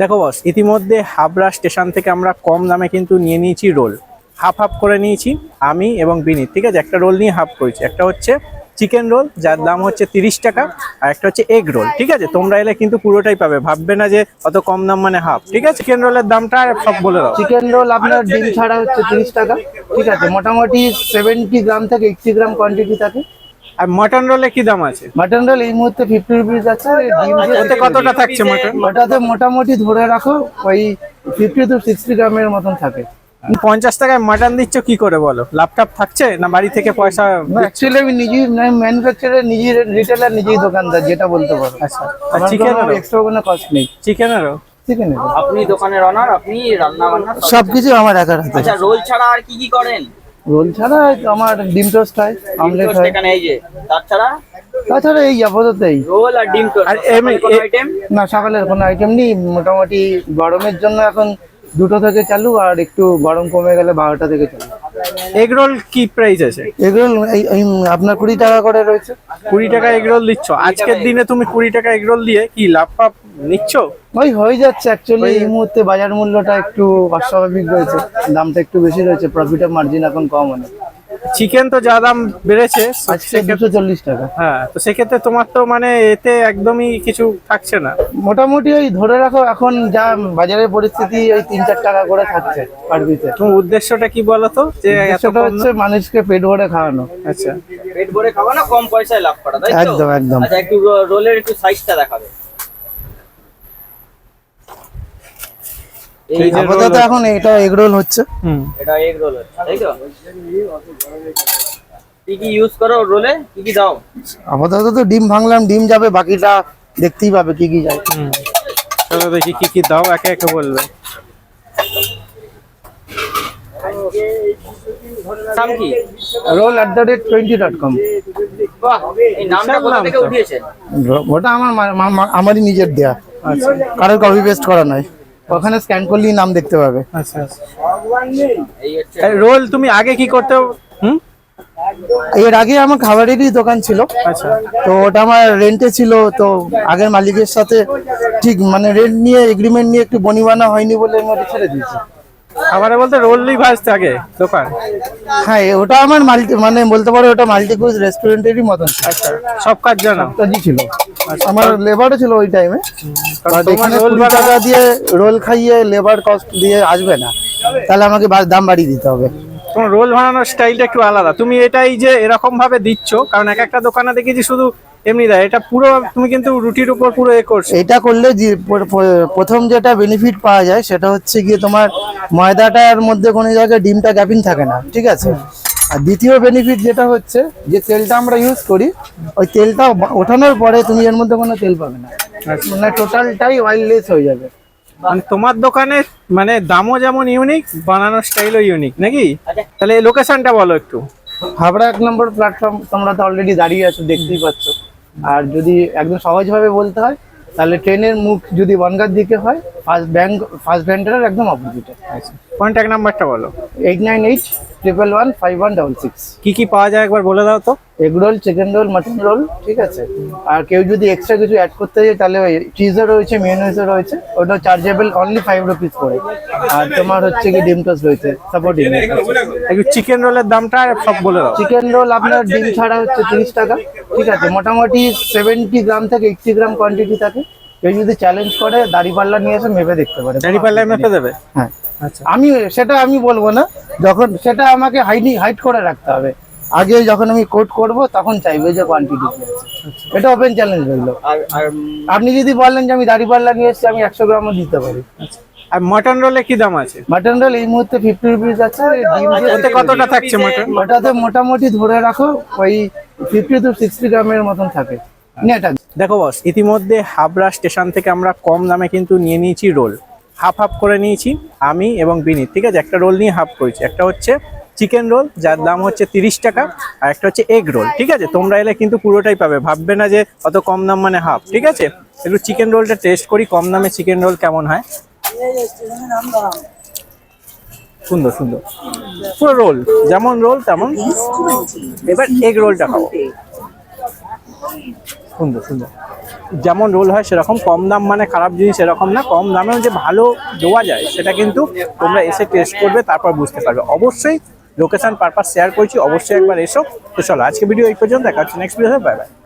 দেখো বস ইতিমধ্যে হাবড়া স্টেশন থেকে আমরা কম দামে কিন্তু নিয়ে নিয়েছি রোল। হাফ হাফ করে নিয়েছি আমি এবং বিনীত, ঠিক আছে? একটা রোল নিয়ে হাফ করেছি। একটা হচ্ছে চিকেন রোল, যার দাম হচ্ছে তিরিশ টাকা, আর একটা হচ্ছে এগ রোল, ঠিক আছে? তোমরা এলে কিন্তু পুরোটাই পাবে, ভাববে না যে অত কম দাম মানে হাফ, ঠিক আছে? চিকেন রোলের দামটা আর সব বলে দাও। চিকেন রোল আপনার ডিম ছাড়া হচ্ছে তিরিশ টাকা, ঠিক আছে? মোটামুটি সেভেন্টি গ্রাম থেকে এইটটি গ্রাম কোয়ান্টিটি থাকে। আর মটন রোলে কি দাম আছে? মাটন রোল এই মুহূর্তে ফিফটি রুপিস আছে ওতে কতটা থাকছে মটন ওটাতে মোটামুটি ধরে রাখো ওই ফিফটি টু সিক্সটি গ্রামের মতন থাকে। পঞ্চাশ টাকায় মাটন দিচ্ছ কি করে বলো? লাপটাপ থাকছে? না বাড়ি থেকে পয়সা অ্যাকচুয়ালি আমি নিজেই ম্যানুফ্যাকচারের নিজেই রিটেলার নিজেই দোকানদার যেটা বলতে পারো। আচ্ছা। আর চিকেন কোনো এক্সট্রা কোনো কস্ট নেই। চিকেনেরও চিকেন আপনি দোকানের অনার আপনি রান্না বান্না সব- সবকিছু আমার একার হাতে। আচ্ছা রোল ছাড়া আর কি কি করেন? রোল ছাড়া আমার ডিম টোস্ট হয় আমলেট হয়। এখানে এই যে তাছাড়া? তাছাড়া এই আপাতত এই। রোল আর ডিম টোস্ট। আর এমনি- আইটেম না সকালের কোনো আইটেম নেই। মোটামুটি গরমের জন্য এখন দুটো থেকে চালু আর একটু গরম কমে গেলে বারোটা থেকে চালু। এগ রোল কি প্রাইস আছে? এই এই আপনার কুড়ি টাকা করে রয়েছে। কুড়ি টাকা এগ রোল দিচ্ছ। আজকের দিনে তুমি কুড়ি টাকা এগ রোল দিয়ে কি লাভ পাপ নিচ্ছ? ওই হয়ে যাচ্ছে অ্যাকচুয়ালি এই মুহূর্তে বাজার মূল্যটা একটু অস্বাভাবিক রয়েছে। দামটা একটু বেশি রয়েছে প্রফিটের মার্জিন এখন কম অনেক চিকেন তো যা দাম বেড়েছে আজকে দুশো চল্লিশ টাকা। হ্যাঁ তো সেক্ষেত্রে তোমার তো মানে এতে একদমই কিছু থাকছে না। মোটামুটি ওই ধরে রাখো এখন যা বাজারের পরিস্থিতি ওই তিন চার টাকা করে থাকছে পার পিসে তোমার উদ্দেশ্যটা কি বলতো? যে এত সেটা কম হচ্ছে মানুষকে পেট ভরে খাওয়ানো। আচ্ছা। পেট ভরে খাওয়ানো কম পয়সায় লাভ করা তাই একদম, একদম। আচ্ছা একটু রোলের একটু সাইজটা দেখাবে এই এই যে আপাতত এখন এটা এগরোল হচ্ছে। হুম। এটা এগ রোল তাই তো? কি কি ইউজ করো রোলে কি কি দাও? আপাতত তো ডিম ভাঙলাম ডিম যাবে বাকিটা দেখতেই পাবে কি কি যায়। হুম। চলো দেখি কি কি দাও একে একে বলবে। নাম কি? Roll at the rate twenty dot com ওটা আমার আমারই নিজের দেয়া। আচ্ছা। কারোর কপি পেস্ট করা নয় ওখানে স্ক্যান করলেই নাম দেখতে পাবে। আচ্ছা আচ্ছা। এই রোল তুমি আগে কি করতে হুম? এর আগে আমার খাবারেরই দোকান ছিল। আচ্ছা। তো ওটা আমার রেন্টে ছিল তো আগের মালিকের সাথে ঠিক মানে রেন্ট নিয়ে এগ্রিমেন্ট নিয়ে একটু বনিবানা হয়নি বলে আমি ওটা ছেড়ে দিয়েছি। খাবারে বলতে রোলই ভাজতে আগে দোকান। হ্যাঁ ওটা আমার মাল্টি মানে বলতে পারো ওটা মাল্টি কুইজ রেস্টুরেন্টেরই মতন। আচ্ছা সব কাজ জানো? কাজই ছিল। আমার লেবারও ছিল ওই টাইমে রোল টাকা দিয়ে রোল খাইয়ে লেবার কস্ট দিয়ে আসবে না। তাহলে আমাকে দাম বাড়িয়ে দিতে হবে। তোমার রোল বানানোর স্টাইলটা একটু আলাদা। তুমি এটাই যে এরকম ভাবে দিচ্ছ কারণ এক একটা দোকানে দেখেছি শুধু এমনি দেয়। এটা পুরো তুমি কিন্তু রুটির উপর পুরো এ করছ। এটা করলে যে প্রথম যেটা বেনিফিট পাওয়া যায় সেটা হচ্ছে গিয়ে তোমার ময়দাটার মধ্যে কোনো জায়গায় ডিমটা গ্যাপিং থাকে না ঠিক আছে? আর দ্বিতীয় বেনিফিট যেটা হচ্ছে যে তেলটা আমরা ইউজ করি ওই তেলটা ওঠানোর পরে তুমি এর মধ্যে কোনো তেল পাবে না। মানে টোটালটাই অয়েললেস হয়ে যাবে। মানে তোমার দোকানে মানে দামও যেমন ইউনিক বানানোর স্টাইলও ইউনিক নাকি? তাহলে লোকেশনটা বলো একটু। হাবড়া এক নম্বর প্ল্যাটফর্ম তোমরা তো অলরেডি দাঁড়িয়ে আছো দেখতেই পাচ্ছ। আর যদি একদম সহজভাবে বলতে হয় তাহলে ট্রেনের মুখ যদি বনগার দিকে হয় ফার্স্ট ব্যাংক ফার্স্ট ব্যাংকের একদম অপোজিটে কন্ট্যাক্ট নাম্বারটা বলো। Eight nine eight triple one five one double six কি কি পাওয়া যায় একবার বলে দাও তো। Egg roll chicken roll mutton roll ঠিক আছে? আর কেউ যদি এক্সট্রা কিছু অ্যাড করতে চায় তাহলে ওই চিজও রয়েছে মেয়নিজও রয়েছে। ওটা চার্জেবল অনলি ফাইভ রুপিস করে। আর তোমার হচ্ছে কি ডিম টোস্ট রয়েছে সাপোর্টিং একটু চিকেন রোলের দামটা সব বলে দাও। চিকেন রোল আপনার ডিম ছাড়া হচ্ছে তিরিশ টাকা ঠিক আছে? মোটামুটি সেভেন্টি গ্রাম থেকে এইটটি গ্রাম কোয়ান্টিটি থাকে। কেউ যদি চ্যালেঞ্জ করে দাড়ি পাল্লা নিয়ে এসে মেপে দেখতে পারে। দাড়ি পাল্লায় মেপে দেবে? হ্যাঁ। আমি সেটা আমি বলব না। যখন সেটা আমাকে হাইনি হাইট করে রাখতে হবে। আগে যখন আমি কোট করব তখন চাইবে যে কোয়ান্টিটি কি আছে। এটা ওপেন চ্যালেঞ্জ রইল। আপনি যদি বলেন যে আমি দাড়ি পাল্লা নিয়ে এসেছি আমি একশো গ্রামও দিতে পারি। আর মটন রোলে কি দাম আছে? মাটন রোল এই মুহূর্তে ফিফটি রুপিস আছে ওতে কতটা থাকছে মটন ওটাতে মোটামুটি ধরে রাখো ওই ফিফটি টু সিক্সটি গ্রামের মতন থাকে। নেটা দেখো বস ইতিমধ্যে হাবড়া স্টেশন থেকে আমরা কম দামে কিন্তু নিয়ে নিয়েছি রোল হাফ হাফ করে নিয়েছি, আমি এবং বিনীত, ঠিক আছে? একটা রোল নিয়ে হাফ করেছি। একটা হচ্ছে চিকেন রোল, যার দাম হচ্ছে তিরিশ টাকা, আর একটা হচ্ছে এগ রোল, ঠিক আছে? তোমরা এলে কিন্তু পুরোটাই পাবে, ভাববে না যে অত কম দাম মানে হাফ, ঠিক আছে? একটু চিকেন রোলটা টেস্ট করি, কম দামে চিকেন রোল কেমন হয়। সুন্দর সুন্দর। পুরো রোল, যেমন রোল, তেমন এবার এগ রোলটা খাব। সুন্দর সুন্দর। যেমন রোল হয় সেরকম, কম দাম মানে খারাপ জিনিস এরকম না, কম দামেও যে ভালো দেওয়া যায় সেটা কিন্তু তোমরা এসে টেস্ট করবে, তারপর বুঝতে পারবে। অবশ্যই লোকেশান পারপাস শেয়ার করছি, অবশ্যই একবার এসো। তো চলো আজকে ভিডিও এই পর্যন্ত, দেখা হচ্ছে নেক্সট ভিডিও বাই বাই